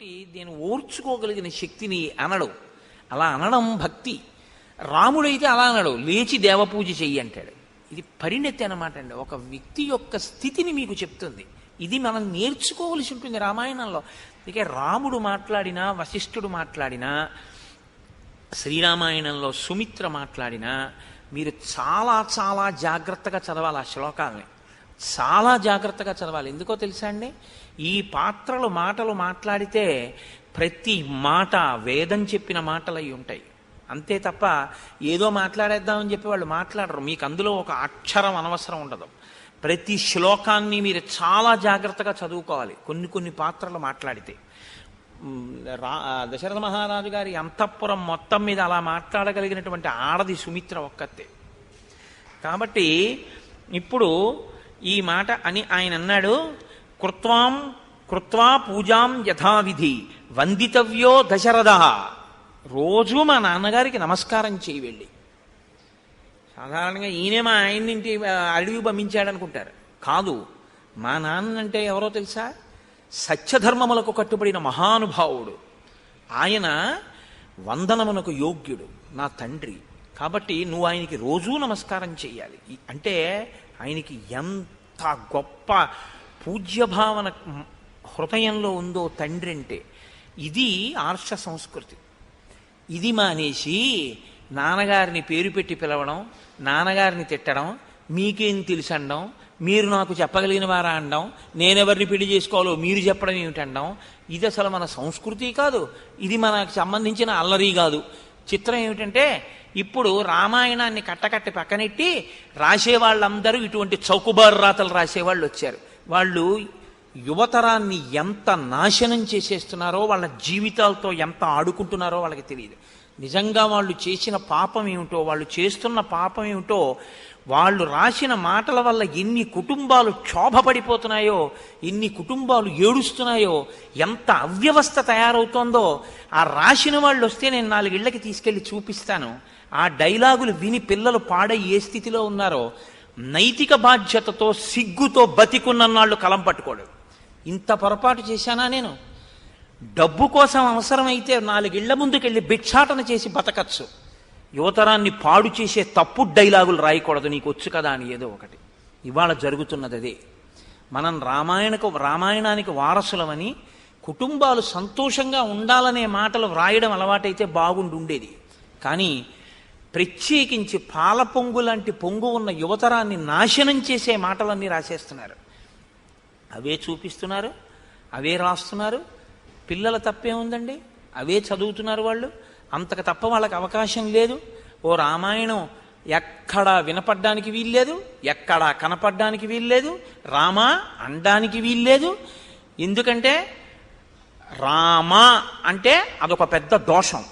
కాబట్టి నేను ఓర్చుకోగలిగిన శక్తిని అనడు. అలా అనడం భక్తి. రాముడైతే అలా అనడు. లేచి దేవపూజ చెయ్యి అంటాడు. ఇది పరిణతి అనమాట అండి. ఒక వ్యక్తి యొక్క స్థితిని మీకు చెప్తుంది. ఇది మనం నేర్చుకోవలసి ఉంటుంది రామాయణంలో. అందుకే రాముడు మాట్లాడినా వశిష్ఠుడు మాట్లాడినా శ్రీరామాయణంలో సుమిత్ర మాట్లాడినా మీరు చాలా చాలా జాగ్రత్తగా చదవాలి ఆ శ్లోకాలని. చాలా జాగ్రత్తగా చదవాలి. ఎందుకో తెలుసా అండి? ఈ పాత్రలు మాటలు మాట్లాడితే ప్రతి మాట వేదం చెప్పిన మాటలు అయి ఉంటాయి. అంతే తప్ప ఏదో మాట్లాడేద్దామని చెప్పి వాళ్ళు మాట్లాడరు. మీకు అందులో ఒక అక్షరం అనవసరం ఉండదు. ప్రతి శ్లోకాన్ని మీరు చాలా జాగ్రత్తగా చదువుకోవాలి. కొన్ని కొన్ని పాత్రలు మాట్లాడితే. రా దశరథ మహారాజు గారి అంతఃపురం మొత్తం మీద అలా మాట్లాడగలిగినటువంటి ఆడది సుమిత్ర ఒక్కతే. కాబట్టి ఇప్పుడు ఈ మాట అని ఆయన అన్నాడు కృత్వాం కృత్వా పూజాం యథావిధి వందితవ్యో దశరథ. రోజు మా నాన్నగారికి నమస్కారం చేయి వెళ్ళి. సాధారణంగా ఈయనే మా ఆయన్నింటి అడవి పంపించాడనుకుంటారు. కాదు మా నాన్న అంటే ఎవరో తెలుసా? సత్యధర్మములకు కట్టుబడిన మహానుభావుడు. ఆయన వందనమునకు యోగ్యుడు నా తండ్రి. కాబట్టి నువ్వు ఆయనకి రోజూ నమస్కారం చేయాలి. అంటే ఆయనకి ఎంత గొప్ప పూజ్యభావన హృదయంలో ఉందో తండ్రి అంటే ఇది ఆర్ష సంస్కృతి. ఇది మానేసి నాన్నగారిని పేరు పెట్టి పిలవడం నాన్నగారిని తిట్టడం మీకేం తెలుసు అనడం మీరు నాకు చెప్పగలిగిన వారా అనడం నేనెవరిని పెళ్ళి చేసుకోవాలో మీరు చెప్పడం ఏమిటండం ఇది అసలు మన సంస్కృతి కాదు. ఇది మనకు సంబంధించిన అల్లరి కాదు. చిత్రం ఏమిటంటే ఇప్పుడు రామాయణాన్ని కట్టకట్టి పక్కనెట్టి రాసేవాళ్ళందరూ ఇటువంటి చౌకుబారు రాతలు రాసేవాళ్ళు వచ్చారు. వాళ్ళు యువతరాన్ని ఎంత నాశనం చేసేస్తున్నారో వాళ్ళ జీవితాలతో ఎంత ఆడుకుంటున్నారో వాళ్ళకి తెలియదు. నిజంగా వాళ్ళు చేసిన పాపం ఏమిటో వాళ్ళు చేస్తున్న పాపం ఏమిటో వాళ్ళు రాసిన మాటల వల్ల ఎన్ని కుటుంబాలు క్షోభపడిపోతున్నాయో ఎన్ని కుటుంబాలు ఏడుస్తున్నాయో ఎంత అవ్యవస్థ తయారవుతోందో ఆ రాసిన వాళ్ళు వస్తే నేను నాలుగిళ్ళకి తీసుకెళ్ళి చూపిస్తాను. ఆ డైలాగులు విని పిల్లలు పాడై ఏ స్థితిలో ఉన్నారో నైతిక బాధ్యతతో సిగ్గుతో బతికున్నన్నాళ్ళు కలం పట్టుకోడు. ఇంత పొరపాటు చేశానా నేను? డబ్బు కోసం అవసరమైతే నాలుగిళ్ళ ముందుకెళ్ళి భిక్షాటన చేసి బతకచ్చు. యువతరాన్ని పాడు చేసే తప్పు డైలాగులు రాయకూడదు నీకు వచ్చు కదా అని ఏదో ఒకటి. ఇవాళ జరుగుతున్నది అదే. మనం రామాయణకు రామాయణానికి వారసులమని కుటుంబాలు సంతోషంగా ఉండాలనే మాటలు వ్రాయడం అలవాటైతే బాగుండి ఉండేది కానీ ప్రత్యేకించి పాల పొంగు లాంటి పొంగు ఉన్న యువతరాన్ని నాశనం చేసే మాటలన్నీ రాసేస్తున్నారు. అవే చూపిస్తున్నారు అవే రాస్తున్నారు. పిల్లల తప్పే ఉందండి అవే చదువుతున్నారు వాళ్ళు. అంతకు తప్ప వాళ్ళకి అవకాశం లేదు. ఓ రామాయణం ఎక్కడా వినపడ్డానికి వీల్లేదు ఎక్కడా కనపడ్డానికి వీల్లేదు రామా అనడానికి వీల్లేదు. ఎందుకంటే రామ అంటే అదొక పెద్ద దోషం.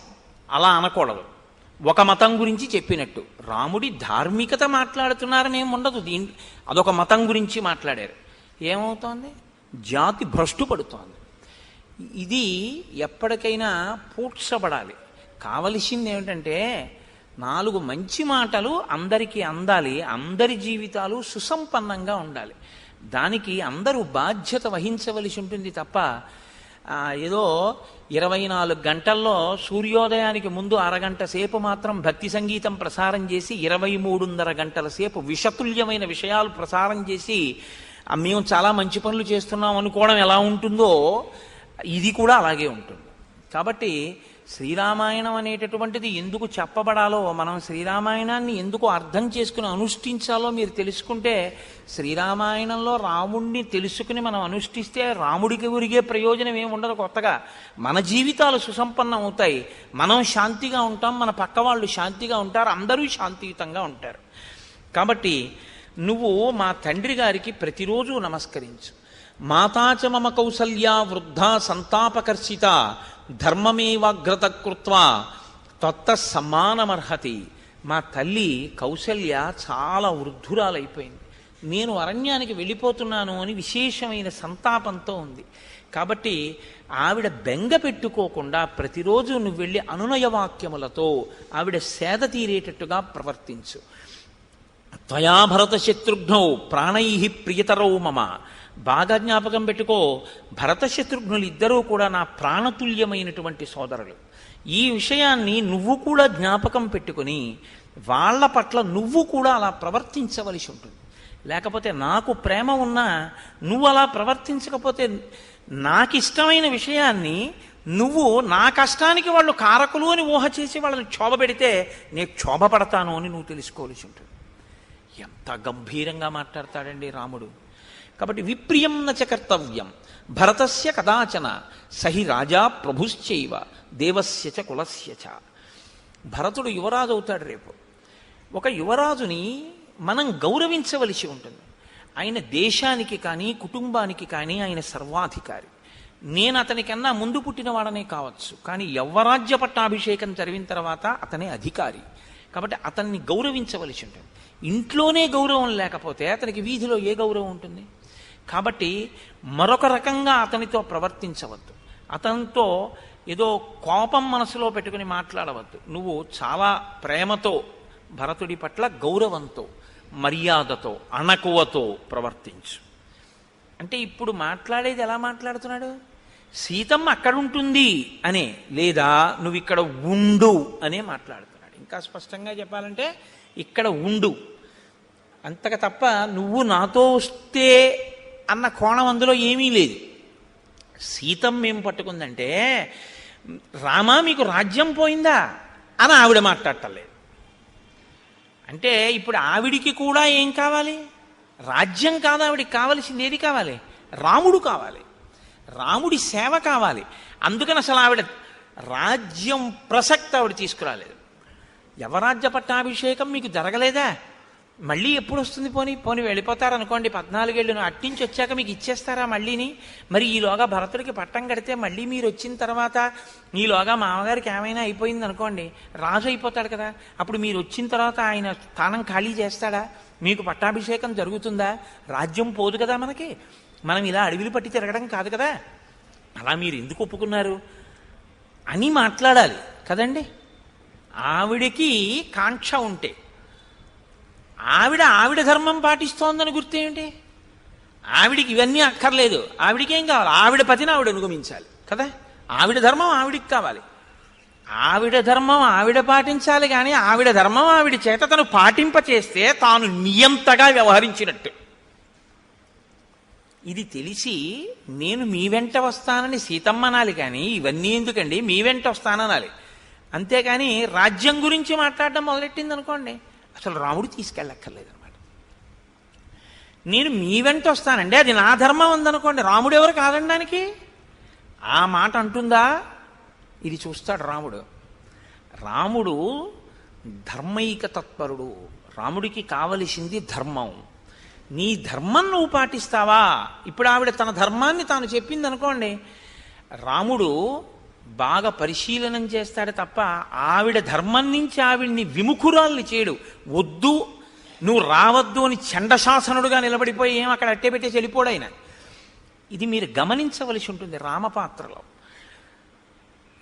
అలా అనకూడదు. ఒక మతం గురించి చెప్పినట్టు. రాముడి ధార్మికత మాట్లాడుతున్నారని ఏమి ఉండదు. దీని అదొక మతం గురించి మాట్లాడారు. ఏమవుతోంది? జాతి భ్రష్టు పడుతోంది. ఇది ఎప్పటికైనా పూడ్చబడాలి. కావలసింది ఏమిటంటే నాలుగు మంచి మాటలు అందరికీ అందాలి అందరి జీవితాలు సుసంపన్నంగా ఉండాలి. దానికి అందరూ బాధ్యత వహించవలసి ఉంటుంది తప్ప ఏదో ఇరవై నాలుగు గంటల్లో సూర్యోదయానికి ముందు అరగంట సేపు మాత్రం భక్తి సంగీతం ప్రసారం చేసి ఇరవై మూడున్నర గంటల సేపు విషతుల్యమైన విషయాలు ప్రసారం చేసి మేము చాలా మంచి పనులు చేస్తున్నాం అనుకోవడం ఎలా ఉంటుందో ఇది కూడా అలాగే ఉంటుంది. కాబట్టి శ్రీరామాయణం అనేటటువంటిది ఎందుకు చెప్పబడాలో మనం శ్రీరామాయణాన్ని ఎందుకు అర్థం చేసుకుని అనుష్ఠించాలో మీరు తెలుసుకుంటే శ్రీరామాయణంలో రాముణ్ణి తెలుసుకుని మనం అనుష్ఠిస్తే రాముడికి ఉరిగే ప్రయోజనం ఏమి ఉండదు కొత్తగా. మన జీవితాలు సుసంపన్నం అవుతాయి. మనం శాంతిగా ఉంటాం మన పక్క వాళ్ళు శాంతిగా ఉంటారు అందరూ శాంతియుతంగా ఉంటారు. కాబట్టి నువ్వు మా తండ్రి గారికి ప్రతిరోజు నమస్కరించు. మాతాచ మమ కౌసల్యా వృద్ధ సంతాపకర్షిత. ధర్మమేవాగ్రత కృత్వ తత్త సమ్మానమర్హతి మా తల్లి కౌసల్య చాలా వృద్ధురాలైపోయింది. నేను అరణ్యానికి వెళ్ళిపోతున్నాను అని విశేషమైన సంతాపంతో ఉంది. కాబట్టి ఆవిడ బెంగ పెట్టుకోకుండా ప్రతిరోజు నువ్వు వెళ్ళి అనునయ వాక్యములతో ఆవిడ సేద తీరేటట్టుగా ప్రవర్తించు. త్వయా భరత శత్రుఘ్నౌ ప్రాణై ప్రియతరౌ మమ. బాగా జ్ఞాపకం పెట్టుకో. భరత శత్రుఘ్నులు ఇద్దరూ కూడా నా ప్రాణతుల్యమైనటువంటి సోదరులు. ఈ విషయాన్ని నువ్వు కూడా జ్ఞాపకం పెట్టుకుని వాళ్ళ పట్ల నువ్వు కూడా అలా ప్రవర్తించవలసి ఉంటుంది. లేకపోతే నాకు ప్రేమ ఉన్నా నువ్వు అలా ప్రవర్తించకపోతే నాకు ఇష్టమైన విషయాన్ని నువ్వు నా కష్టానికి వాళ్ళు కారకులు అని ఊహ చేసి వాళ్ళని క్షోభ పెడితే నేను క్షోభ పడతాను అని నువ్వు తెలుసుకోవాల్సి ఉంటుంది. ఎంత గంభీరంగా మాట్లాడతాడండి రాముడు. కాబట్టి విప్రియం నచ కర్తవ్యం. భరతస్య కదాచన సహి రాజా ప్రభుశ్చైవ దేవస్య చ కులస్య చ. భరతుడు యువరాజు అవుతాడు రేపు. ఒక యువరాజుని మనం గౌరవించవలసి ఉంటుంది. ఆయన దేశానికి కానీ కుటుంబానికి కానీ ఆయన సర్వాధికారి. నేను అతనికన్నా ముందు పుట్టినవాడనే కావచ్చు. కానీ యవ్వరాజ్య పట్టాభిషేకం జరిగిన తర్వాత అతనే అధికారి. కాబట్టి అతన్ని గౌరవించవలసి ఉంటుంది. ఇంట్లోనే గౌరవం లేకపోతే అతనికి వీధిలో ఏ గౌరవం ఉంటుంది? కాబట్టి మరొక రకంగా అతనితో ప్రవర్తించవద్దు. అతనితో ఏదో కోపం మనసులో పెట్టుకుని మాట్లాడవద్దు. నువ్వు చాలా ప్రేమతో భరతుడి పట్ల గౌరవంతో మర్యాదతో అణకువతో ప్రవర్తించు. అంటే ఇప్పుడు మాట్లాడేది ఎలా మాట్లాడుతున్నాడు? సీతమ్మ అక్కడ ఉంటుంది అనే లేదా నువ్వు ఇక్కడ ఉండు అనే మాట్లాడుతున్నాడు. ఇంకా స్పష్టంగా చెప్పాలంటే ఇక్కడ ఉండు. అంతక తప్ప నువ్వు నాతో వస్తే అన్న కోణం అందులో ఏమీ లేదు. సీతమ్మ ఏం పట్టుకుందంటే రామా మీకు రాజ్యం పోయిందా? అని ఆవిడ మాట్లాడటలేదు. అంటే ఇప్పుడు ఆవిడికి కూడా ఏం కావాలి? రాజ్యం కాదు ఆవిడికి కావలసింది ఏది కావాలి? రాముడు కావాలి. రాముడి సేవ కావాలి. అందుకని అసలు ఆవిడ రాజ్యం ప్రసక్తి ఆవిడ తీసుకురాలేదు. యవరాజ్య పట్టాభిషేకం మీకు జరగలేదా? మళ్ళీ ఎప్పుడు వస్తుంది పోని? పోని వెళ్ళిపోతారనుకోండి పద్నాలుగేళ్ళు అట్టించి వచ్చాక మీకు ఇచ్చేస్తారా మళ్ళీని? మరి ఈలోగా భరతుడికి పట్టం కడితే మళ్ళీ మీరు వచ్చిన తర్వాత ఈలోగా మామగారికి ఏమైనా అయిపోయింది అనుకోండి రాజు అయిపోతాడు కదా. అప్పుడు మీరు వచ్చిన తర్వాత ఆయన స్థానం ఖాళీ చేస్తాడా? మీకు పట్టాభిషేకం జరుగుతుందా? రాజ్యం పోదు కదా మనకి. మనం ఇలా అడవిలు పట్టి తిరగడం కాదు కదా. అలా మీరు ఎందుకు ఒప్పుకున్నారు? అని మాట్లాడాలి కదండి. ఆవిడికి కాంక్ష ఉంటే. ఆవిడ ఆవిడ ధర్మం పాటిస్తోందని గుర్తేమిటి? ఆవిడికి ఇవన్నీ అక్కర్లేదు. ఆవిడికి ఏం కావాలి? ఆవిడ పతిని ఆవిడ అనుగమించాలి కదా? ఆవిడ ధర్మం ఆవిడికి కావాలి. ఆవిడ ధర్మం ఆవిడ పాటించాలి కానీ ఆవిడ ధర్మం ఆవిడ చేత తను పాటింప చేస్తే తాను నియంతగా వ్యవహరించినట్టు. ఇది తెలిసి నేను మీ వెంట వస్తానని సీతమ్మ అనాలి కానీ ఇవన్నీ ఎందుకండి? మీ వెంట వస్తాననాలి. అంతేకాని రాజ్యం గురించి మాట్లాడడం మొదలెట్టింది అనుకోండి అసలు రాముడు తీసుకెళ్ళక్కర్లేదు అనమాట నేను మీ వెంట వస్తానండి అది నా ధర్మం ఉందనుకోండి రాముడు ఎవరు కాదనడానికి ఆ మాట అంటుందా? ఇది చూస్తాడు రాముడు. రాముడు ధర్మైక తత్పరుడు. రాముడికి కావలసింది ధర్మం. నీ ధర్మం నువ్వు పాటిస్తావా? ఇప్పుడు ఆవిడ తన ధర్మాన్ని తాను చెప్పింది అనుకోండి రాముడు బాగా పరిశీలనం చేస్తాడు తప్ప ఆవిడ ధర్మం నుంచి ఆవిడ్ని విముఖురాల్ని చేయడు. వద్దు నువ్వు రావద్దు అని చండశాసనుడుగా నిలబడిపోయి ఏం అక్కడ అట్టే పెట్టే చెలిపోడైన ఇది మీరు గమనించవలసి ఉంటుంది రామపాత్రలో.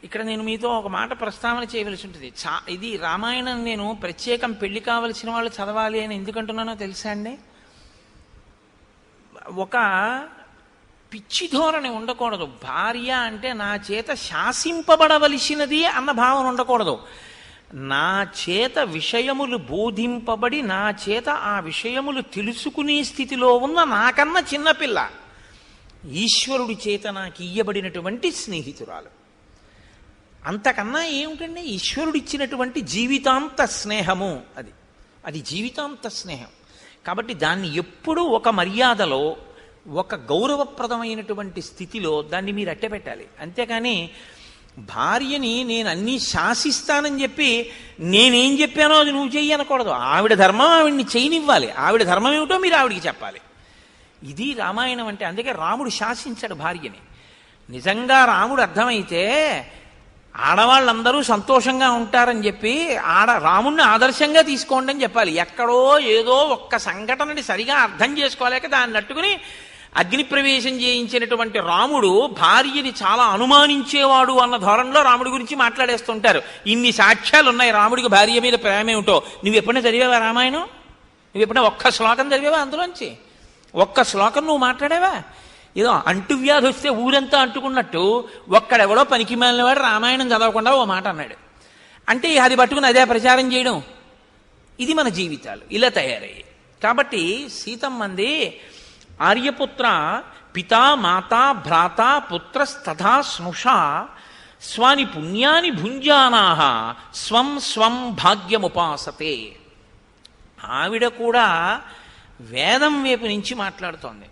ఇక్కడ నేను మీతో ఒక మాట ప్రస్తావన చేయవలసి ఉంటుంది. చా ఇది రామాయణం నేను ప్రత్యేకం పెళ్ళి కావలసిన వాళ్ళు చదవాలి అని ఎందుకంటున్నానో తెలుసా అండి? ఒక పిచ్చి ధోరణి ఉండకూడదు. భార్య అంటే నా చేత శాసింపబడవలసినది అన్న భావన ఉండకూడదు. నా చేత విషయములు బోధింపబడి నా చేత ఆ విషయములు తెలుసుకునే స్థితిలో ఉన్న నాకన్నా చిన్నపిల్ల ఈశ్వరుడి చేత నాకు ఇయ్యబడినటువంటి స్నేహితురాలు. అంతకన్నా ఏమిటండి? ఈశ్వరుడిచ్చినటువంటి జీవితాంత స్నేహము అది. అది జీవితాంత స్నేహం. కాబట్టి దాన్ని ఎప్పుడూ ఒక మర్యాదలో ఒక గౌరవప్రదమైనటువంటి స్థితిలో దాన్ని మీరు అట్టపెట్టాలి అంతేకాని భార్యని నేను అన్నీ శాసిస్తానని చెప్పి నేనేం చెప్పానో అది నువ్వు చెయ్యి అనకూడదు. ఆవిడ ధర్మం ఆవిడ్ని చేయనివ్వాలి. ఆవిడ ధర్మం ఏమిటో మీరు ఆవిడికి చెప్పాలి. ఇది రామాయణం అంటే అందుకే రాముడు శాసించాడు భార్యని. నిజంగా రాముడు అర్థమైతే ఆడవాళ్ళందరూ సంతోషంగా ఉంటారని చెప్పి ఆడ రాముణ్ణి ఆదర్శంగా తీసుకోండి అని చెప్పాలి. ఎక్కడో ఏదో ఒక్క సంఘటనని సరిగా అర్థం చేసుకోలేక దాన్ని నట్టుకుని అగ్నిప్రవేశం చేయించినటువంటి రాముడు భార్యని చాలా అనుమానించేవాడు అన్న ధోరణిలో రాముడి గురించి మాట్లాడేస్తుంటారు. ఇన్ని సాక్ష్యాలు ఉన్నాయి రాముడికి భార్య మీద ప్రేమ ఏమిటో. నువ్వు ఎప్పుడైనా చదివావా రామాయణం? నువ్వు ఎప్పుడైనా ఒక్క శ్లోకం చదివావా అందులోంచి? ఒక్క శ్లోకం నువ్వు మాట్లాడావా? ఏదో అంటువ్యాధి వస్తే ఊరంతా అంటుకున్నట్టు ఒక్కడెవడో పనికి మాలినవాడు రామాయణం చదవకుండా ఓ మాట అన్నాడు. అంటే అది పట్టుకుని అదే ప్రచారం చేయడం. ఇది మన జీవితాలు. ఇలా తయారయ్యాయి. కాబట్టి సీతమ్మంది ఆర్యపుత్ర పితా మాతా భ్రాత పుత్రస్తథా స్నుషా స్వాని పుణ్యాని భుంజానాహ స్వం స్వం భాగ్యముపాసతే. ఆవిడ కూడా వేదం వైపు నుంచి మాట్లాడుతోంది.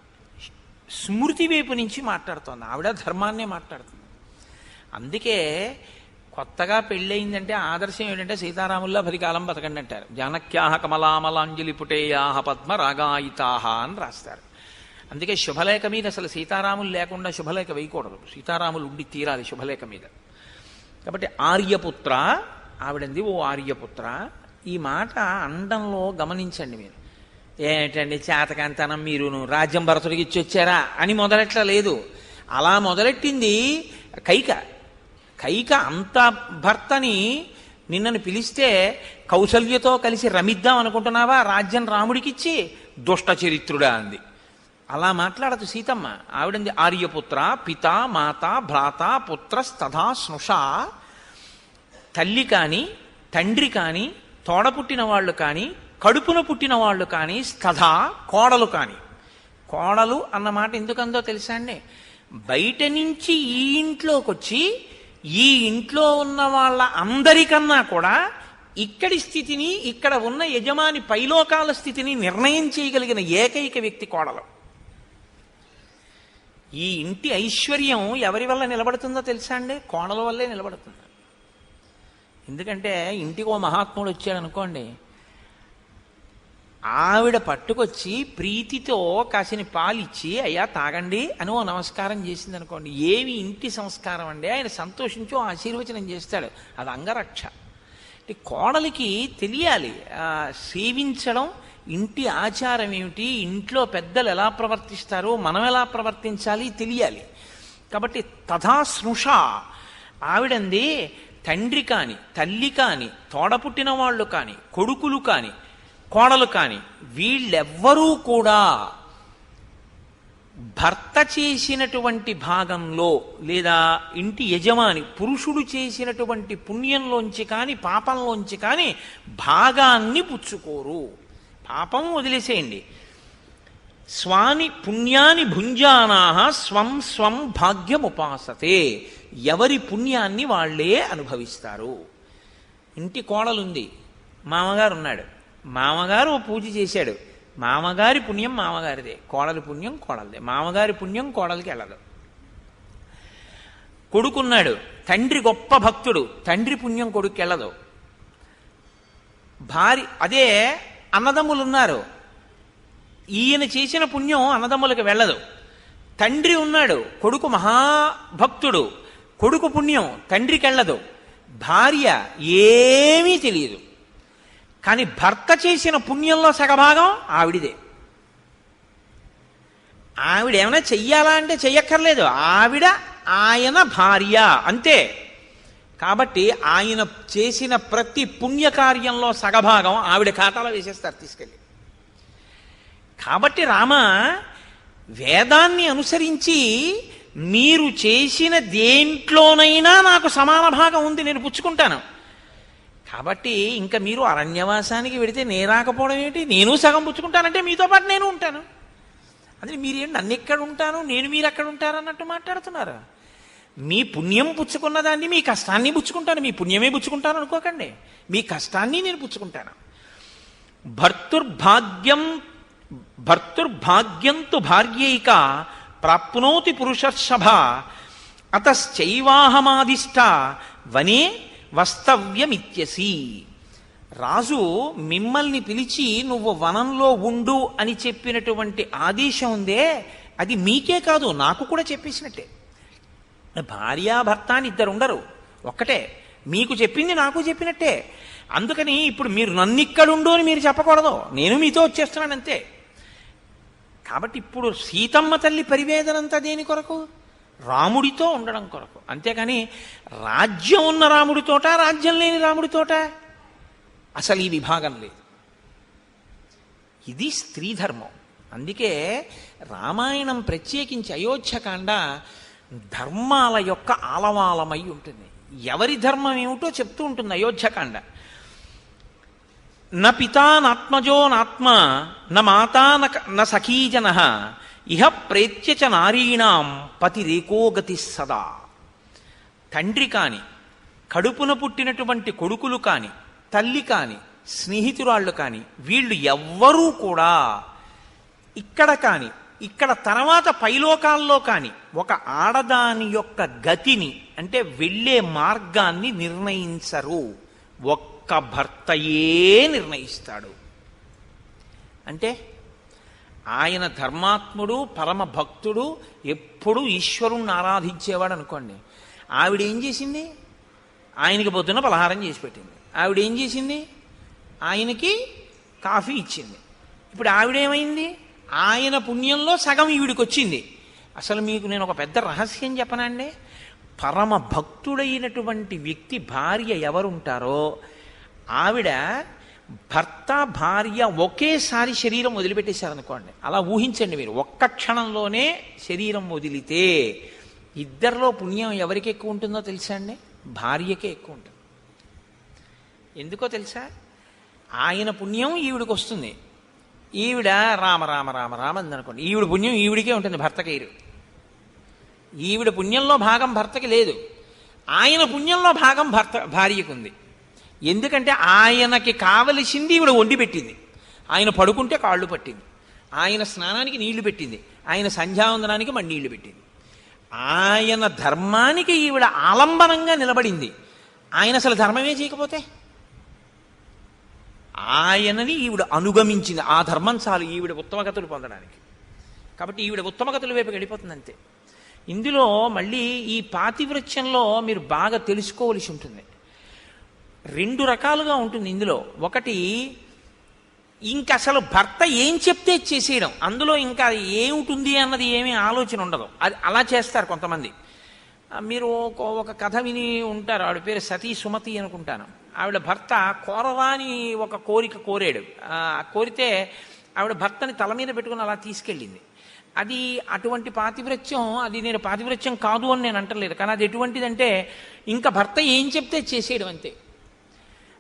స్మృతి వైపు నుంచి మాట్లాడుతోంది. ఆవిడ ధర్మాన్నే మాట్లాడుతుంది. అందుకే కొత్తగా పెళ్ళయిందంటే ఆదర్శం ఏంటంటే సీతారాముల్లా పదికాలం బతకండి అంటారు జానక్యాహ కమలామలాంజలి పుటేయాహ పద్మ రాగాయితాహ అని రాస్తారు. అందుకే శుభలేఖ మీద అసలు సీతారాములు లేకుండా శుభలేఖ వేయకూడదు. సీతారాములు ఉండి తీరాలి శుభలేఖ మీద. కాబట్టి ఆర్యపుత్ర ఆవిడంది ఓ ఆర్యపుత్ర. ఈ మాట అండంలో గమనించండి మీరు. ఏంటండి చేతకంతనం మీరును? రాజ్యం భరతుడికి ఇచ్చి వచ్చారా అని మొదలెట్ల లేదు. అలా మొదలెట్టింది కైక. కైక అంత భర్తని నిన్నను పిలిస్తే కౌశల్యతో కలిసి రమిద్దాం అనుకుంటున్నావా? రాజ్యం రాముడికిచ్చి దుష్ట చరిత్రుడా అంది. అలా మాట్లాడదు సీతమ్మ. ఆవిడంది ఆర్యపుత్ర పిత మాత భ్రాత పుత్రస్తథా స్నుష. తల్లి కానీ తండ్రి కానీ తోడ పుట్టిన వాళ్ళు కానీ కడుపున పుట్టిన వాళ్ళు కానీ స్తథా కోడలు కానీ. కోడలు అన్నమాట ఎందుకందో తెలుసా అండి? బయట నుంచి ఈ ఇంట్లోకి వచ్చి ఈ ఇంట్లో ఉన్న వాళ్ళ అందరికన్నా కూడా ఇక్కడి స్థితిని ఇక్కడ ఉన్న యజమాని పైలోకాల స్థితిని నిర్ణయం చేయగలిగిన ఏకైక వ్యక్తి కోడలు. ఈ ఇంటి ఐశ్వర్యం ఎవరి వల్ల నిలబడుతుందో తెలుసా అండి? కోణల వల్లే నిలబడుతుంది. ఎందుకంటే ఇంటికి ఓ మహాత్ముడు వచ్చాడు అనుకోండి ఆవిడ పట్టుకొచ్చి ప్రీతితో కాసిన పాలిచ్చి అయ్యా తాగండి అని ఓ నమస్కారం చేసింది అనుకోండి. ఏమి ఇంటి సంస్కారం అండి? ఆయన సంతోషించి ఆశీర్వచనం చేస్తాడు. అది అంగరక్ష. కోడలికి తెలియాలి సేవించడం ఇంటి ఆచారం ఏమిటి? ఇంట్లో పెద్దలు ఎలా ప్రవర్తిస్తారో మనం ఎలా ప్రవర్తించాలి తెలియాలి. కాబట్టి తథా స్నుష ఆవిడంది తండ్రి కాని తల్లి కాని తోడపుట్టిన వాళ్ళు కాని కొడుకులు కాని కోడలు కాని వీళ్ళెవ్వరూ కూడా భర్త చేసినటువంటి భాగంలో లేదా ఇంటి యజమాని పురుషుడు చేసినటువంటి పుణ్యంలోంచి కానీ పాపంలోంచి కానీ భాగాన్ని పుచ్చుకోరు. పాపం వదిలేసేయండి. స్వాని పుణ్యాని భుంజానాహ స్వం స్వం భాగ్యముపాసతే. ఎవరి పుణ్యాన్ని వాళ్ళే అనుభవిస్తారు. ఇంటి కోడలుంది. మామగారు ఉన్నాడు మామగారు ఓ పూజ చేశాడు. మామగారి పుణ్యం మామగారిదే. కోడలి పుణ్యం కోడలిదే. మామగారి పుణ్యం కోడలికి వెళ్ళదు. కొడుకున్నాడు. తండ్రి గొప్ప భక్తుడు. తండ్రి పుణ్యం కొడుకు వెళ్ళదు. భార్య అదే అన్నదమ్ములు ఉన్నారు ఈయన చేసిన పుణ్యం అన్నదమ్ములకు వెళ్ళదు. తండ్రి ఉన్నాడు కొడుకు మహాభక్తుడు. కొడుకు పుణ్యం తండ్రికి వెళ్ళదు భార్య ఏమీ తెలియదు. కానీ భర్త చేసిన పుణ్యంలో సగభాగం ఆవిడిదే. ఆవిడ ఏమైనా చెయ్యాలా అంటే చెయ్యక్కర్లేదు. ఆవిడ ఆయన భార్య అంతే. కాబట్టి ఆయన చేసిన ప్రతి పుణ్యకార్యంలో సగభాగం ఆవిడ ఖాతాలో వేసేస్తారు తీసుకెళ్ళి. కాబట్టి రామ వేదాన్ని అనుసరించి మీరు చేసిన దేంట్లోనైనా నాకు సమాన భాగం ఉంది నేను పుచ్చుకుంటాను. కాబట్టి ఇంకా మీరు అరణ్యవాసానికి వెడితే నేను రాకపోవడం ఏంటి? నేను సగం పుచ్చుకుంటానంటే మీతో పాటు నేను ఉంటాను. అదే మీరేం నన్ను ఎక్కడ ఉంటాను? నేను మీరు ఎక్కడ ఉంటారు? అన్నట్టు మాట్లాడుతున్నారు. మీ పుణ్యం పుచ్చుకున్న దాన్ని మీ కష్టాన్ని పుచ్చుకుంటాను మీ పుణ్యమే పుచ్చుకుంటాను అనుకోకండి. మీ కష్టాన్ని నేను పుచ్చుకుంటాను. భర్తుర్భాగ్యం భర్తుర్భాగ్యంతు భార్యైక ప్రాప్నోతి పురుషర్షభ అతశ్చైవాహమాదిష్ట వనే వస్తవ్యమిత్యసి. రాజు మిమ్మల్ని పిలిచి నువ్వు వనంలో ఉండు అని చెప్పినటువంటి ఆదేశం ఉందే అది మీకే కాదు నాకు కూడా చెప్పేసినట్టే. భార్యాభర్త అని ఇద్దరు ఉండరు ఒక్కటే. మీకు చెప్పింది నాకు చెప్పినట్టే. అందుకని ఇప్పుడు మీరు నన్ను ఇక్కడుండు అని మీరు చెప్పకూడదు. నేను మీతో వచ్చేస్తున్నాను అంతే కాబట్టి ఇప్పుడు సీతమ్మ తల్లి పరివేదనంతా దేని కొరకు? రాముడితో ఉండడం కొరకు. అంతేకాని రాజ్యం ఉన్న రాముడితోట రాజ్యం లేని రాముడితోట అసలు ఈ విభాగం లేదు. ఇది స్త్రీ ధర్మం అందుకే రామాయణం ప్రత్యేకించి అయోధ్యకాండ ధర్మాల యొక్క ఆలవాలమై ఉంటుంది. ఎవరి ధర్మం ఏమిటో చెప్తూ ఉంటుంది అయోధ్యకాండ. న పితానాత్మజో నాత్మ న మాతా న న సఖీజన ఇహ ప్రేత్యచ నారీణాం పతి రేకోగతి సదా. తండ్రి కాని కడుపున పుట్టినటువంటి కొడుకులు కాని తల్లి కాని స్నేహితురాళ్ళు కాని వీళ్ళు ఎవ్వరూ కూడా ఇక్కడ కాని ఇక్కడ తర్వాత పైలోకాల్లో కానీ ఒక ఆడదాని యొక్క గతిని అంటే వెళ్ళే మార్గాన్ని నిర్ణయించరు. ఒక్క భర్తయే నిర్ణయిస్తాడు. అంటే ఆయన ధర్మాత్ముడు పరమ భక్తుడు ఎప్పుడూ ఈశ్వరుణ్ణి ఆరాధించేవాడు అనుకోండి. ఆవిడ ఏం చేసింది? ఆయనకి పొద్దున పలహారం చేసి పెట్టింది. ఆవిడ ఏం చేసింది? ఆయనకి కాఫీ ఇచ్చింది. ఇప్పుడు ఆవిడేమైంది? ఆయన పుణ్యంలో సగం ఈవిడికి వచ్చింది అసలు మీకు నేను ఒక పెద్ద రహస్యం చెప్పనండి పరమ భక్తుడైనటువంటి వ్యక్తి భార్య ఎవరుంటారో ఆవిడ భర్త భార్య ఒకేసారి శరీరం వదిలిపెట్టేశారనుకోండి. అలా ఊహించండి మీరు. ఒక్క క్షణంలోనే శరీరం వదిలితే ఇద్దరిలో పుణ్యం ఎవరికి ఎక్కువ ఉంటుందో తెలుసా అండి? భార్యకే ఎక్కువ ఉంటుంది. ఎందుకో తెలుసా? ఆయన పుణ్యం ఈవిడికి వస్తుంది ఈవిడ రామ రామ రామ రామ అందనుకోండి ఈవిడ పుణ్యం ఈవిడికే ఉంటుంది భర్తకేరు ఈవిడ పుణ్యంలో భాగం భర్తకి లేదు. ఆయన పుణ్యంలో భాగం భర్త భార్యకుంది. ఎందుకంటే ఆయనకి కావలసింది ఈవిడ వండి పెట్టింది. ఆయన పడుకుంటే కాళ్ళు పట్టింది. ఆయన స్నానానికి నీళ్ళు పెట్టింది. ఆయన సంధ్యావందనానికి మళ్ళీ నీళ్ళు పెట్టింది. ఆయన ధర్మానికి ఈవిడ ఆలంబనంగా నిలబడింది. ఆయన అసలు ధర్మమే చేయకపోతే? ఆయనని ఈవిడ అనుగమించింది. ఆ ధర్మం చాలు. ఈవిడ ఉత్తమగతులు పొందడానికి. కాబట్టి ఈవిడ ఉత్తమగతుల వైపు వెళ్ళిపోతుంది అంతే ఇందులో మళ్ళీ ఈ పాతివృత్యంలో మీరు బాగా తెలుసుకోవలసి ఉంటుంది. రెండు రకాలుగా ఉంటుంది ఇందులో. ఒకటి ఇంక అసలు భర్త ఏం చెప్తే చేసేయడం. అందులో ఇంకా ఏముంటుంది అన్నది ఏమీ ఆలోచన ఉండదు. అది అలా చేస్తారు కొంతమంది. మీరు ఒక ఒక కథ విని ఉంటారు. ఆవిడ పేరు సతీ సుమతి అనుకుంటాను. ఆవిడ భర్త కోరరాని ఒక కోరిక కోరాడు. కోరితే ఆవిడ భర్తని తల మీద పెట్టుకుని అలా తీసుకెళ్ళింది. అది అటువంటి పాతివ్రత్యం అది నేను పాతివ్రత్యం కాదు అని నేను అంటలేదు. కానీ అది ఎటువంటిదంటే ఇంకా భర్త ఏం చెప్తే చేసేయడం అంతే.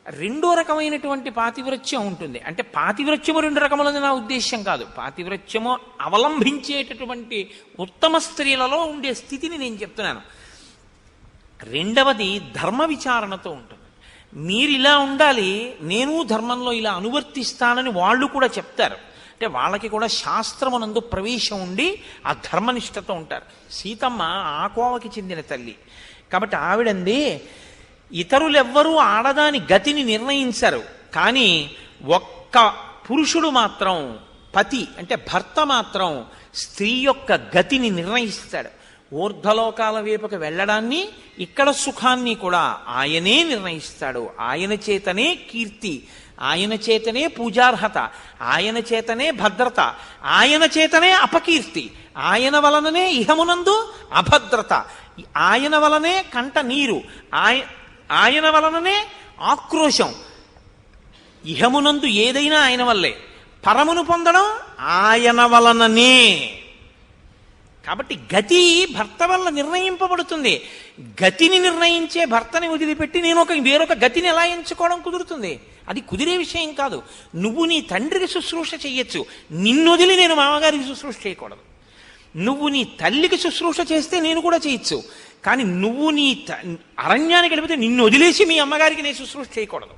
రెండో రకమైనటువంటి పాతివ్రత్యం ఉంటుంది. అంటే పాతివ్రత్యము రెండు రకములది నా ఉద్దేశ్యం కాదు. పాతివ్రత్యము అవలంబించేటటువంటి ఉత్తమ స్త్రీలలో ఉండే స్థితిని నేను చెప్తున్నాను. రెండవది ధర్మ విచారణతో ఉంటుంది. మీరు ఇలా ఉండాలి నేను ధర్మంలో ఇలా అనువర్తిస్తానని వాళ్ళు కూడా చెప్తారు. అంటే వాళ్ళకి కూడా శాస్త్రమునందు ప్రవేశం ఉండి ఆ ధర్మనిష్టతో ఉంటారు. సీతమ్మ ఆ కోవకి చెందిన తల్లి. కాబట్టి ఆవిడంది ఇతరులెవ్వరూ ఆడదాని గతిని నిర్ణయించరు. కానీ ఒక్క పురుషుడు మాత్రం పతి అంటే భర్త మాత్రం స్త్రీ యొక్క గతిని నిర్ణయిస్తాడు. ఊర్ధ్వలోకాల వైపుకి వెళ్ళడాన్ని ఇక్కడ సుఖాన్ని కూడా ఆయనే నిర్ణయిస్తాడు. ఆయన చేతనే కీర్తి ఆయన చేతనే పూజార్హత ఆయన చేతనే భద్రత ఆయన చేతనే అపకీర్తి ఆయన వలననే ఇహమునందు అభద్రత ఆయన వలనే కంట నీరు ఆయ ఆయన వలననే ఆక్రోశం. ఇహమునందు ఏదైనా ఆయన వల్లే. పరమును పొందడం ఆయన వలననే. కాబట్టి గతి భర్త వల్ల నిర్ణయింపబడుతుంది. గతిని నిర్ణయించే భర్తని వదిలిపెట్టి నేను ఒక వేరొక గతిని ఎలా ఎంచుకోవడం కుదురుతుంది? అది కుదిరే విషయం కాదు. నువ్వు నీ తండ్రికి శుశ్రూష చేయొచ్చు నిన్ను వదిలి నేను మామగారికి శుశ్రూష చేయకూడదు. నువ్వు నీ తల్లికి శుశ్రూష చేస్తే నేను కూడా చేయొచ్చు. కానీ నువ్వు నీ త- అరణ్యానికి వెళ్ళిపోతే నిన్ను వదిలేసి మీ అమ్మగారికి నేను శుశ్రూష చేయకూడదు.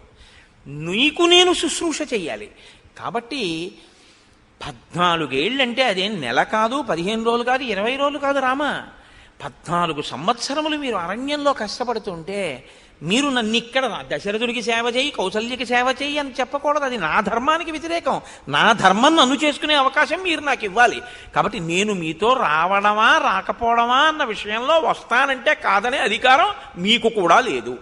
నీకు నేను శుశ్రూష చేయాలి కాబట్టి పద్నాలుగేళ్ళంటే అదేం నెల కాదు పదిహేను రోజులు కాదు ఇరవై రోజులు కాదు రామా. పద్నాలుగు సంవత్సరములు మీరు అరణ్యంలో కష్టపడుతుంటే మీరు నన్ను ఇక్కడ దశరథుడికి సేవ చేయి కౌసల్యకి సేవ చేయి అని చెప్పకూడదు. అది నా ధర్మానికి వ్యతిరేకం. నా ధర్మం నన్ను చేసుకునే అవకాశం మీరు నాకు ఇవ్వాలి. కాబట్టి నేను మీతో రావడమా రాకపోవడమా అన్న విషయంలో వస్తానంటే కాదనే అధికారం మీకు కూడా లేదు.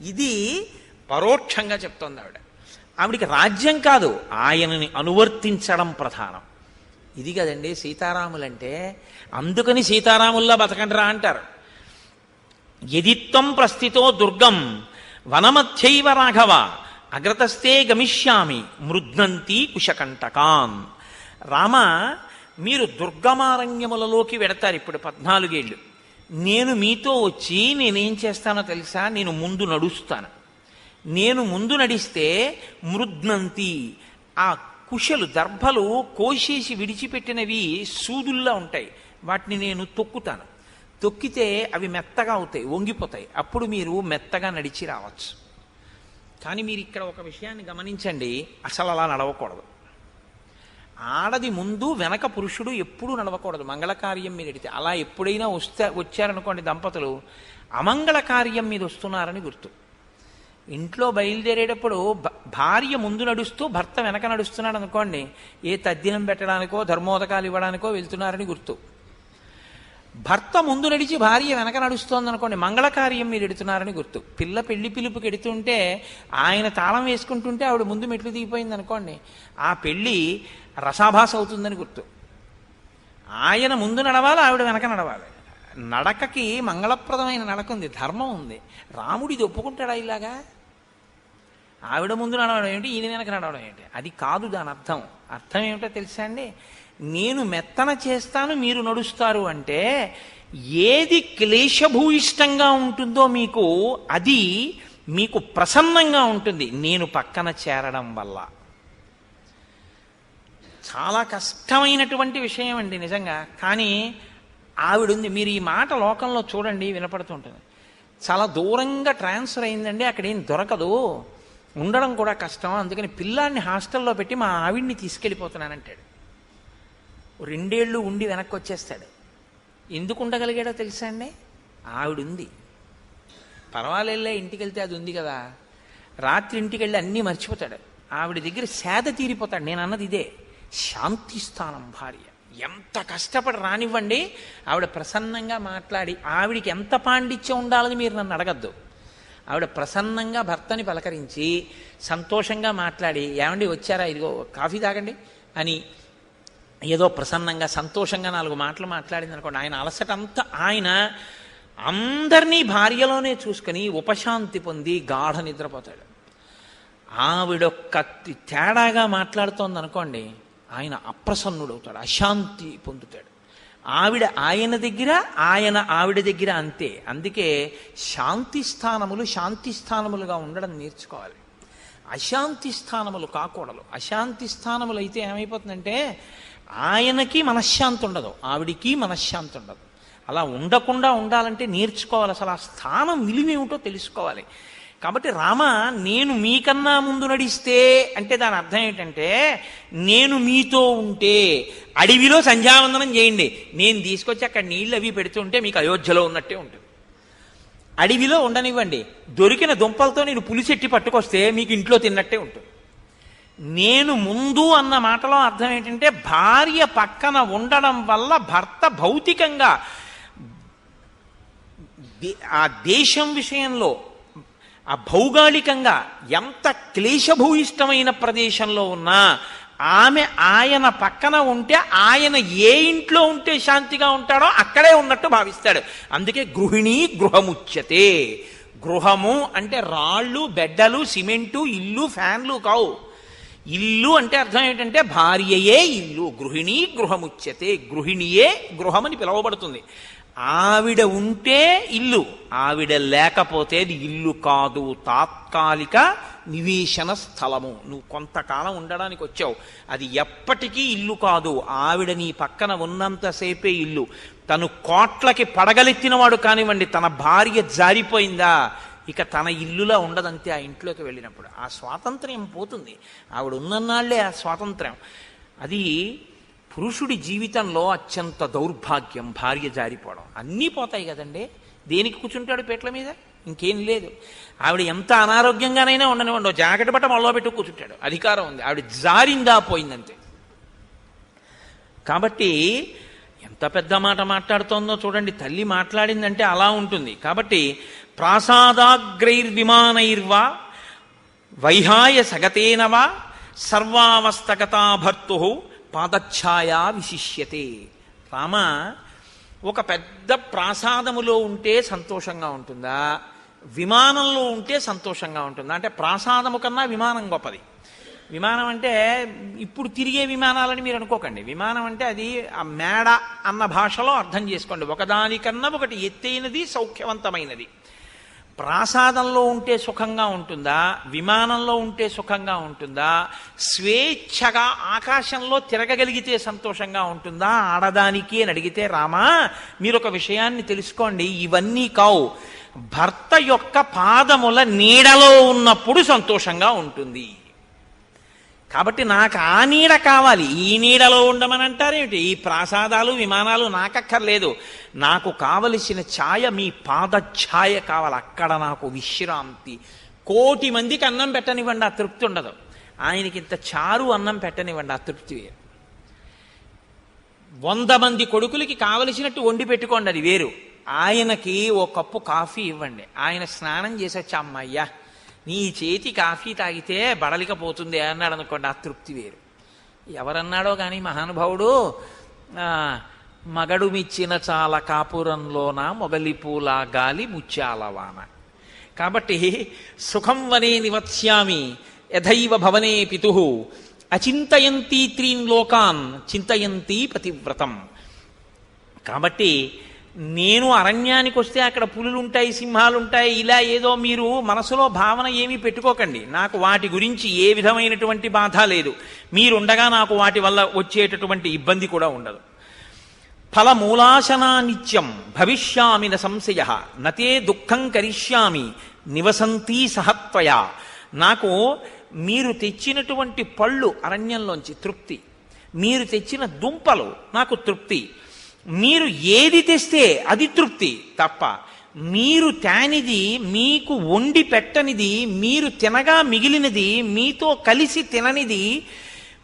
ఇది పరోక్షంగా చెప్తోంది ఆవిడ. ఆవిడికి రాజ్యం కాదు ఆయనని అనువర్తించడం ప్రధానం. ఇది కదండి సీతారాములంటే అందుకని సీతారాముల్లా బతకండిరా అంటారు. యదిత్వం ప్రస్థితో దుర్గం వనమధ్యైవ రాఘవ అగ్రతస్తే గమిష్యామి మృద్నంతి కుశకంటకాన్ రామ మీరు దుర్గమారణ్యములలోకి వెడతారు ఇప్పుడు పద్నాలుగేళ్ళు. నేను మీతో వచ్చి నేనేం చేస్తానో తెలుసా? నేను ముందు నడుస్తాను. నేను ముందు నడిస్తే మృద్నంతి. ఆ కుశలు దర్భలు కోసేసి విడిచిపెట్టినవి సూదుల్లా ఉంటాయి. వాటిని నేను తొక్కుతాను. తొక్కితే అవి మెత్తగా అవుతాయి వంగిపోతాయి. అప్పుడు మీరు మెత్తగా నడిచి రావచ్చు. కానీ మీరు ఇక్కడ ఒక విషయాన్ని గమనించండి. అసలు అలా నడవకూడదు. ఆడది ముందు వెనక పురుషుడు ఎప్పుడూ నడవకూడదు. మంగళకార్యం మీద ఎడితే అలా ఎప్పుడైనా వస్తే వచ్చారనుకోండి దంపతులు అమంగళ కార్యం మీద వస్తున్నారని గుర్తు. ఇంట్లో బయలుదేరేటప్పుడు భ- భార్య ముందు నడుస్తూ భర్త వెనక నడుస్తున్నాడు అనుకోండి ఏ తద్దినం పెట్టడానికో ధర్మోదకాలు ఇవ్వడానికో వెళ్తున్నారని గుర్తు. భర్త ముందు నడిచి భార్య వెనక నడుస్తోంది అనుకోండి మంగళకార్యం మీరు ఎడుతున్నారని గుర్తు. పిల్ల పెళ్ళి పిలుపుకి ఎడుతుంటే ఆయన తాళం వేసుకుంటుంటే ఆవిడ ముందు మెట్లు దిగిపోయింది అనుకోండి ఆ పెళ్ళి రసాభాస అవుతుందని గుర్తు. ఆయన ముందు నడవాలి ఆవిడ వెనక నడవాలి. నడకకి మంగళప్రదమైన నడక ఉంది ధర్మం ఉంది. రాముడిది ఒప్పుకుంటాడా ఇలాగా? ఆవిడ ముందు నడవడం ఏంటి? ఈయన వెనక నడవడం ఏంటి? అది కాదు దాని అర్థం. అర్థం ఏమిటో తెలుసా అండి? నేను మెత్తన చేస్తాను మీరు నడుస్తారు అంటే ఏది క్లేశభూయిష్టంగా ఉంటుందో మీకు అది మీకు ప్రసన్నంగా ఉంటుంది. నేను పక్కన చేరడం వల్ల. చాలా కష్టమైనటువంటి విషయం అండి నిజంగా. కానీ ఆవిడుంది. మీరు ఈ మాట లోకంలో చూడండి వినపడుతుంటుంది. చాలా దూరంగా ట్రాన్స్ఫర్ అయిందండి. అక్కడ ఏం దొరకదు. ఉండడం కూడా కష్టం అందుకని పిల్లాన్ని హాస్టల్లో పెట్టి మా ఆవిడ్ని తీసుకెళ్ళిపోతున్నానంటాడు. రెండేళ్ళు ఉండి వెనక్కి వచ్చేస్తాడు ఎందుకు ఉండగలిగాడో తెలుసా అండి? ఆవిడుంది. పర్వాలేదులే ఇంటికి వెళ్తే అది ఉంది కదా. రాత్రి ఇంటికి వెళ్ళి అన్నీ మర్చిపోతాడు. ఆవిడ దగ్గర సేద తీరిపోతాడు. నేను అన్నది ఇదే. శాంతి స్థానం భార్య. ఎంత కష్టపడి రానివ్వండి ఆవిడ ప్రసన్నంగా మాట్లాడి ఆవిడికి ఎంత పాండిత్యం ఉండాలని మీరు నన్ను అడగద్దు. ఆవిడ ప్రసన్నంగా భర్తని పలకరించి సంతోషంగా మాట్లాడి ఏమండి వచ్చారా? ఇదిగో కాఫీ తాగండి అని ఏదో ప్రసన్నంగా సంతోషంగా నాలుగు మాటలు మాట్లాడింది అనుకోండి ఆయన అలసట అంతా ఆయన అందరినీ భార్యలోనే చూసుకొని ఉపశాంతి పొంది గాఢ నిద్రపోతాడు. ఆవిడొక్క తేడాగా మాట్లాడుతోంది అనుకోండి ఆయన అప్రసన్నుడవుతాడు అశాంతి పొందుతాడు. ఆవిడ ఆయన దగ్గర ఆయన ఆవిడ దగ్గర అంతే. అందుకే శాంతి స్థానములు శాంతి స్థానములుగా ఉండడం నేర్చుకోవాలి. అశాంతి స్థానములు కాకూడదు. అశాంతి స్థానములు అయితే ఏమైపోతుందంటే ఆయనకి మనశ్శాంతి ఉండదు ఆవిడికి మనశ్శాంతి ఉండదు. అలా ఉండకుండా ఉండాలంటే నేర్చుకోవాలి. అసలు ఆ స్థానం విలువేమిటో తెలుసుకోవాలి. కాబట్టి రామ నేను మీకన్నా ముందు నడిస్తే అంటే దాని అర్థం ఏంటంటే నేను మీతో ఉంటే అడవిలో సంధ్యావందనం చేయండి. నేను తీసుకొచ్చి అక్కడ నీళ్ళు అవి పెడుతుంటే మీకు అయోధ్యలో ఉన్నట్టే ఉంటుంది. అడవిలో ఉండనివ్వండి. దొరికిన దుంపలతో నేను పులిసెట్టి పట్టుకొస్తే మీకు ఇంట్లో తిన్నట్టే ఉంటుంది. నేను ముందు అన్న మాటలో అర్థం ఏంటంటే భార్య పక్కన ఉండడం వల్ల భర్త భౌతికంగా ఆ దేశం విషయంలో ఆ భౌగోళికంగా ఎంత క్లేశభూయిష్టమైన ప్రదేశంలో ఉన్నా ఆమె ఆయన పక్కన ఉంటే ఆయన ఏ ఇంట్లో ఉంటే శాంతిగా ఉంటాడో అక్కడే ఉన్నట్టు భావిస్తాడు. అందుకే గృహిణి గృహముచ్యతే. గృహము అంటే రాళ్ళు బెడ్డలు సిమెంటు ఇల్లు ఫ్యాన్లు కావు. ఇల్లు అంటే అర్థం ఏంటంటే భార్యయే ఇల్లు గృహిణి గృహముచ్యతే. గృహిణియే గృహమని పిలువబడుతుంది. ఆవిడ ఉంటే ఇల్లు ఆవిడ లేకపోతే అది ఇల్లు కాదు. తాత్కాలిక నివేశన స్థలము. నువ్వు కొంతకాలం ఉండడానికి వచ్చావు. అది ఎప్పటికీ ఇల్లు కాదు. ఆవిడ నీ పక్కన ఉన్నంతసేపే ఇల్లు. తను కోట్లకి పడగలెత్తినవాడు కానివ్వండి తన భార్య జారిపోయిందా ఇక తన ఇల్లులా ఉండదంతే ఆ ఇంట్లోకి వెళ్ళినప్పుడు. ఆ స్వాతంత్ర్యం పోతుంది. ఆవిడ ఉన్ననాళ్ళే ఆ స్వాతంత్ర్యం. అది పురుషుడి జీవితంలో అత్యంత దౌర్భాగ్యం భార్య జారిపోవడం. అన్నీ పోతాయి కదండి. దేనికి కూర్చుంటాడు పేట్ల మీద? ఇంకేం లేదు. ఆవిడ ఎంత అనారోగ్యంగానైనా ఉండనివ్వండి జాకెట్ బట్ట మొదలు పెట్టు కూర్చుంటాడు. అధికారం ఉంది. ఆవిడ జారిందా పోయిందంతే. కాబట్టి ఎంత పెద్ద మాట మాట్లాడుతోందో చూడండి. తల్లి మాట్లాడిందంటే అలా ఉంటుంది. కాబట్టి ప్రాసాదాగ్రైర్విమానైర్వా వైహాయ సగతేనవా సర్వావస్తగతా భర్తు పాదఛాయా విశిష్యతే. రామ ఒక పెద్ద ప్రాసాదములో ఉంటే సంతోషంగా ఉంటుందా? విమానంలో ఉంటే సంతోషంగా ఉంటుందా? అంటే ప్రాసాదము కన్నా విమానం గొప్పది. విమానం అంటే ఇప్పుడు తిరిగే విమానాలని మీరు అనుకోకండి. విమానం అంటే అది ఆ మేడ అన్న భాషలో అర్థం చేసుకోండి. ఒకదానికన్నా ఒకటి ఎత్తైనది సౌఖ్యవంతమైనది. ప్రాసాదంలో ఉంటే సుఖంగా ఉంటుందా? విమానంలో ఉంటే సుఖంగా ఉంటుందా? స్వేచ్ఛగా ఆకాశంలో తిరగగలిగితే సంతోషంగా ఉంటుందా? ఆడదానికి అని అడిగితే రామా మీరు ఒక విషయాన్ని తెలుసుకోండి. ఇవన్నీ కావు. భర్త యొక్క పాదముల నీడలో ఉన్నప్పుడు సంతోషంగా ఉంటుంది. కాబట్టి నాకు ఆ నీడ కావాలి. ఈ నీడలో ఉండమని అంటారేమిటి ఈ ప్రాసాదాలు విమానాలు నాకక్కర్లేదు. నాకు కావలసిన ఛాయ మీ పాద ఛాయ కావాలి. అక్కడ నాకు విశ్రాంతి. కోటి మందికి అన్నం పెట్టనివ్వండి ఆ తృప్తి ఉండదు. ఆయనకి ఇంత చారు అన్నం పెట్టనివ్వండి ఆ తృప్తి. వేరు వంద మంది కొడుకులకి కావలసినట్టు వండి పెట్టుకోండి అది వేరు. ఆయనకి ఓ కప్పు కాఫీ ఇవ్వండి. ఆయన స్నానం చేసొచ్చా అమ్మయ్యా నీ చేతి కాఫీ తాగితే బడలికపోతుంది అన్నాడు అనుకోండి ఆ తృప్తి వేరు. ఎవరన్నాడో కానీ మహానుభావుడు మగడుమిచ్చిన మగడు మిచ్చిన చాల కాపురంలోన మొగలిపూల గాలి ముత్యాలవాన కాబట్టి సుఖం వనే నివత్స్యామి యథైవ భవనే పితు అచింతయంతి త్రీన్ లోకాన్ చింతయంతి పతివ్రతం. కాబట్టి నేను అరణ్యానికి వస్తే అక్కడ పులులు ఉంటాయి సింహాలు ఉంటాయి ఇలా ఏదో మీరు మనసులో భావన ఏమీ పెట్టుకోకండి. నాకు వాటి గురించి ఏ విధమైనటువంటి బాధ లేదు. మీరుండగా నాకు వాటి వల్ల వచ్చేటటువంటి ఇబ్బంది కూడా ఉండదు. ఫలమూలాశనా నిత్యం భవిష్యామి న సంశయ నతే దుఃఖం కరిష్యామి నివసంతి సహత్వయా. నాకు మీరు తెచ్చినటువంటి పళ్ళు అరణ్యంలోంచి తృప్తి. మీరు తెచ్చిన దుంపలు నాకు తృప్తి. మీరు ఏది తెస్తే అది తృప్తి తప్ప మీరు తేనిది మీకు వండి పెట్టనిది మీరు తినగా మిగిలినది మీతో కలిసి తిననిది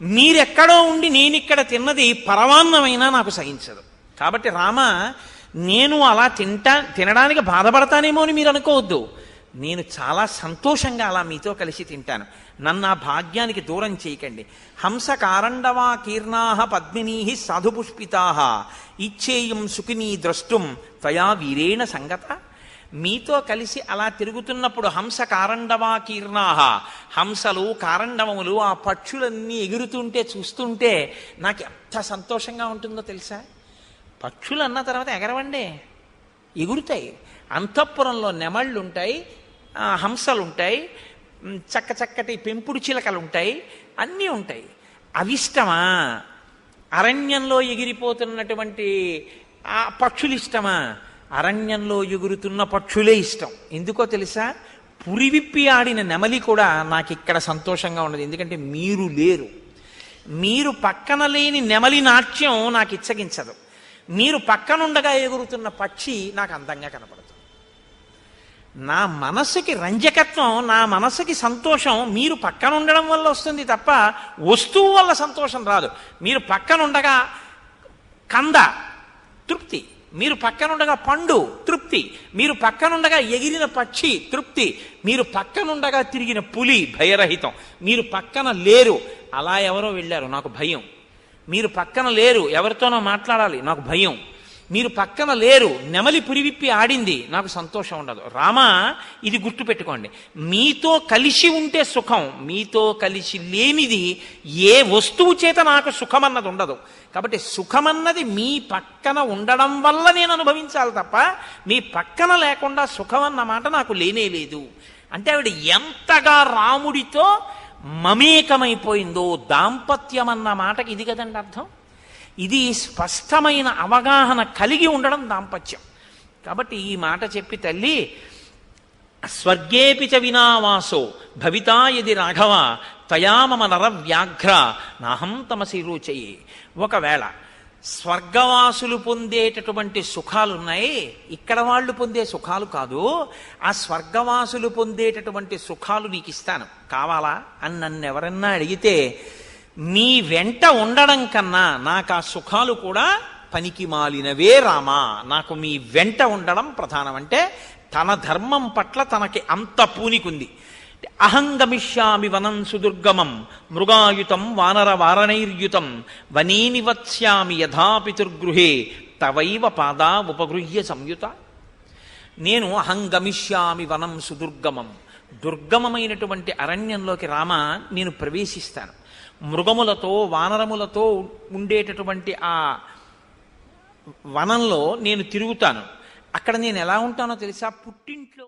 మీరెక్కడో ఉండి నేను ఇక్కడ తిన్నది పరమాన్నమైనా నాకు సహించదు. కాబట్టి రామ నేను అలా తింటా తినడానికి బాధపడతానేమో అని మీరు అనుకోవద్దు. నేను చాలా సంతోషంగా అలా మీతో కలిసి తింటాను. నన్ను ఆ భాగ్యానికి దూరం చేయకండి. హంస కారండవా కీర్ణాహ పద్మినీ సాధుపుష్పితాహ. ఇచ్చేయం సుఖినీ ద్రష్టుం. త్వయా వీరేణ సంగత. మీతో కలిసి అలా తిరుగుతున్నప్పుడు హంస కారండవా కీర్ణాహ. హంసలు కారండవములు ఆ పక్షులన్నీ ఎగురుతుంటే చూస్తుంటే నాకు ఎంత సంతోషంగా ఉంటుందో తెలుసా? పక్షులు అన్న తర్వాత ఎగరవండే. ఎగురుతాయి. అంతఃపురంలో నెమళ్ళు ఉంటాయి హంసలు ఉంటాయి చక్క చక్కటి పెంపుడు చిలకలు ఉంటాయి అన్నీ ఉంటాయి. అవిష్టమా? అరణ్యంలో ఎగిరిపోతున్నటువంటి ఆ పక్షులు ఇష్టమా అరణ్యంలో ఎగురుతున్న పక్షులే ఇష్టం. ఎందుకో తెలుసా? పురివిప్పి ఆడిన నెమలి కూడా నాకు ఇక్కడ సంతోషంగా ఉండదు ఎందుకంటే మీరు లేరు. మీరు పక్కన లేని నెమలి నాట్యం నాకు ఇచ్చగించదు మీరు పక్కనుండగా ఎగురుతున్న పక్షి నాకు అందంగా కనపడుతుంది నా మనస్సుకి రంజకత్వం నా మనస్సుకి సంతోషం మీరు పక్కన ఉండడం వల్ల వస్తుంది తప్ప వస్తువు వల్ల సంతోషం రాదు. మీరు పక్కనుండగా కంద తృప్తి. మీరు పక్కనుండగా పండు తృప్తి. మీరు పక్కనుండగా ఎగిరిన పక్షి తృప్తి. మీరు పక్కనుండగా తిరిగిన పులి భయరహితం. మీరు పక్కన లేరు. అలా ఎవరో వెళ్ళారు. నాకు భయం. మీరు పక్కన లేరు. ఎవరితోనో మాట్లాడాలి. నాకు భయం. మీరు పక్కన లేరు నెమలి పురివిప్పి ఆడింది నాకు సంతోషం ఉండదు. రామా ఇది గుర్తుపెట్టుకోండి మీతో కలిసి ఉంటే సుఖం మీతో కలిసి లేనిది ఏ వస్తువు చేత నాకు సుఖమన్నది ఉండదు. కాబట్టి సుఖమన్నది మీ పక్కన ఉండడం వల్ల నేను అనుభవించాలి తప్ప మీ పక్కన లేకుండా సుఖం అన్న మాట నాకు లేనే లేదు. అంటే ఆవిడ ఎంతగా రాముడితో మమేకమైపోయిందో దాంపత్యం అన్న మాటకి ఇది కదండి అర్థం? ఇది స్పష్టమైన అవగాహన కలిగి ఉండడం దాంపత్యం. కాబట్టి ఈ మాట చెప్పి తల్లి స్వర్గేపి చ వినావాసో భవితా యది రాఘవ తయా మమ నర వ్యాఘ్ర నాహం తమసి రూచయే. ఒకవేళ స్వర్గవాసులు పొందేటటువంటి సుఖాలున్నాయి ఇక్కడ వాళ్ళు పొందే సుఖాలు కాదు ఆ స్వర్గవాసులు పొందేటటువంటి సుఖాలు నీకు ఇస్తాను కావాలా? అని నన్ను ఎవరన్నా అడిగితే నీ వెంట ఉండడం కన్నా నాకు ఆ సుఖాలు కూడా పనికి మాలినవే రామా. నాకు మీ వెంట ఉండడం ప్రధానం. అంటే తన ధర్మం పట్ల తనకి అంత పూనికుంది. అహంగమిష్యామి వనం సుదుర్గమం మృగాయుతం వానర వారణైర్యుతం వనీ నివత్స్యామి యథాపితుర్గృహే తవైవ పాదా ఉపగృహ్య సంయుత. నేను అహంగమిష్యామి వనం సుదుర్గమం దుర్గమమైనటువంటి అరణ్యంలోకి రామ నేను ప్రవేశిస్తాను. మృగములతో వానరములతో ఉండేటటువంటి ఆ వనంలో నేను తిరుగుతాను. అక్కడ నేను ఎలా ఉంటానో తెలుసా? పుట్టింట్లో